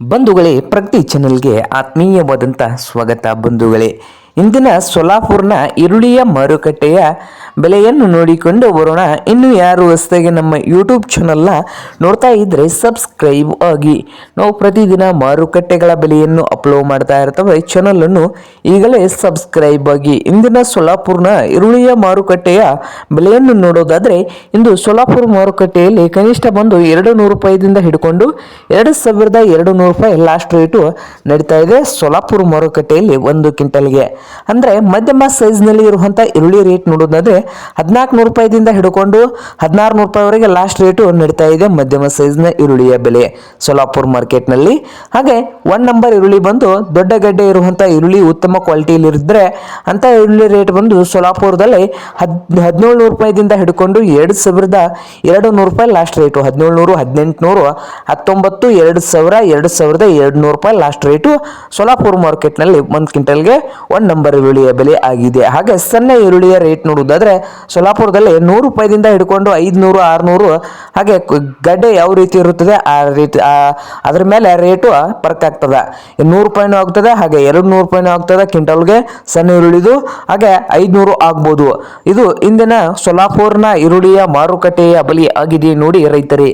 ಬಂಧುಗಳೇ ಪ್ರಗತಿ ಚಾನೆಲ್ಗೆ ಆತ್ಮೀಯವಾದಂಥ ಸ್ವಾಗತ ಬಂಧುಗಳೇ. ಇಂದಿನ ಸೊಲಾಪುರ್ನ ಈರುಳ್ಳಿಯ ಮಾರುಕಟ್ಟೆಯ ಬೆಲೆಯನ್ನು ನೋಡಿಕೊಂಡು ಬರೋಣ. ಇನ್ನು ಯಾರು ಹೊಸದಾಗಿ ನಮ್ಮ ಯೂಟ್ಯೂಬ್ ಚಾನಲ್ನ ನೋಡ್ತಾ ಇದ್ದರೆ ಸಬ್ಸ್ಕ್ರೈಬ್ ಆಗಿ. ನಾವು ಪ್ರತಿದಿನ ಮಾರುಕಟ್ಟೆಗಳ ಬೆಲೆಯನ್ನು ಅಪ್ಲೋಡ್ ಮಾಡ್ತಾ ಇರ್ತವೆ. ಚಾನಲನ್ನು ಈಗಲೇ ಸಬ್ಸ್ಕ್ರೈಬ್ ಆಗಿ. ಇಂದಿನ ಸೊಲಾಪುರ್ನ ಈರುಳ್ಳಿಯ ಮಾರುಕಟ್ಟೆಯ ಬೆಲೆಯನ್ನು ನೋಡೋದಾದರೆ, ಇಂದು ಸೊಲಾಪುರ್ ಮಾರುಕಟ್ಟೆಯಲ್ಲಿ ಕನಿಷ್ಠ ಬಂದು ಎರಡು ನೂರು ರೂಪಾಯಿದಿಂದ ಹಿಡ್ಕೊಂಡು ಎರಡು ಸಾವಿರದ ಎರಡು ನೂರು ರೂಪಾಯಿ ಲಾಸ್ಟ್ ರೇಟು ನಡೀತಾ ಇದೆ. ಸೊಲಾಪುರ್ ಮಾರುಕಟ್ಟೆಯಲ್ಲಿ ಒಂದು ಕ್ವಿಂಟಲ್ಗೆ. ಅಂದರೆ ಮಧ್ಯಮ ಸೈಜ್ನಲ್ಲಿ ಇರುವಂಥ ಈರುಳ್ಳಿ ರೇಟ್ ನೋಡೋದಾದ್ರೆ ಹದಿನಾಲ್ಕು ನೂರು ರೂಪಾಯಿದಿಂದ ಹಿಡ್ಕೊಂಡು ಹದಿನಾರು ನೂರು ರೂಪಾಯಿವರೆಗೆ ಲಾಸ್ಟ್ ರೇಟು ನಡೀತಾ ಇದೆ ಮಧ್ಯಮ ಸೈಜ್ನ ಈರುಳ್ಳಿಯ ಬೆಲೆ ಸೊಲಾಪುರ್ ಮಾರ್ಕೆಟ್ನಲ್ಲಿ ಹಾಗೆ ಒನ್ ನಂಬರ್ ಈರುಳ್ಳಿ ಬಂದು ದೊಡ್ಡ ಗಡ್ಡೆ ಇರುವಂಥ ಈರುಳ್ಳಿ ಉತ್ತಮ ಕ್ವಾಲಿಟಿಯಲ್ಲಿ ಇದ್ದರೆ ಅಂಥ ಈರುಳ್ಳಿ ರೇಟ್ ಬಂದು ಸೊಲಾಪುರದಲ್ಲಿ ಹದ್ ಹದಿನೇಳು ನೂರು ರೂಪಾಯಿದಿಂದ ಹಿಡ್ಕೊಂಡು ಎರಡು ಸಾವಿರದ ಎರಡು ನೂರು ರೂಪಾಯಿ ಲಾಸ್ಟ್ ರೇಟು ಹದಿನೇಳು ನೂರು ಹದಿನೆಂಟು ನೂರು ಹತ್ತೊಂಬತ್ತು, ಎರಡು ಸಾವಿರ, ಎರಡು ಸಾವಿರದ ಎರಡು ನೂರು ರೂಪಾಯಿ ಲಾಸ್ಟ್ ರೇಟು ಸೊಲಾಪುರ್ ಮಾರ್ಕೆಟ್ನಲ್ಲಿ ಒಂದು ಕ್ವಿಂಟಲ್ಗೆ ಒನ್ ನಂಬರ್ ಈರುಳ್ಳಿಯ ಬೆಲೆ ಆಗಿದೆ. ಹಾಗೆ ಸಣ್ಣ ಈರುಳ್ಳಿಯ ರೇಟ್ ನೋಡುವುದಾದ್ರೆ ಸೊಲಾಪುರದಲ್ಲಿ ನೂರು ರೂಪಾಯಿದಿಂದ ಹಿಡ್ಕೊಂಡು ಐದುನೂರು, ಆರುನೂರು ಹಾಗೆ ಗಡ್ಡೆ ಯಾವ ರೀತಿ ಇರುತ್ತದೆ ಆ ರೀತಿ ಅದ್ರ ಮೇಲೆ ರೇಟು ಪರ್ಕ್ ಆಗ್ತದೆ. ನೂರು ರೂಪಾಯಿನೂ ಆಗ್ತದೆ, ಹಾಗೆ ಎರಡು ನೂರು ರೂಪಾಯಿನೂ ಆಗ್ತದೆ ಕ್ವಿಂಟಲ್ಗೆ ಸಣ್ಣ ಈರುಳ್ಳಿದು, ಹಾಗೆ ಐದುನೂರು ಆಗ್ಬೋದು. ಇದು ಇಂದಿನ ಸೊಲಾಪುರ್ನ ಈರುಳ್ಳಿಯ ಮಾರುಕಟ್ಟೆಯ ಬಲಿ ಆಗಿದೆ ನೋಡಿ ರೈತರೇ.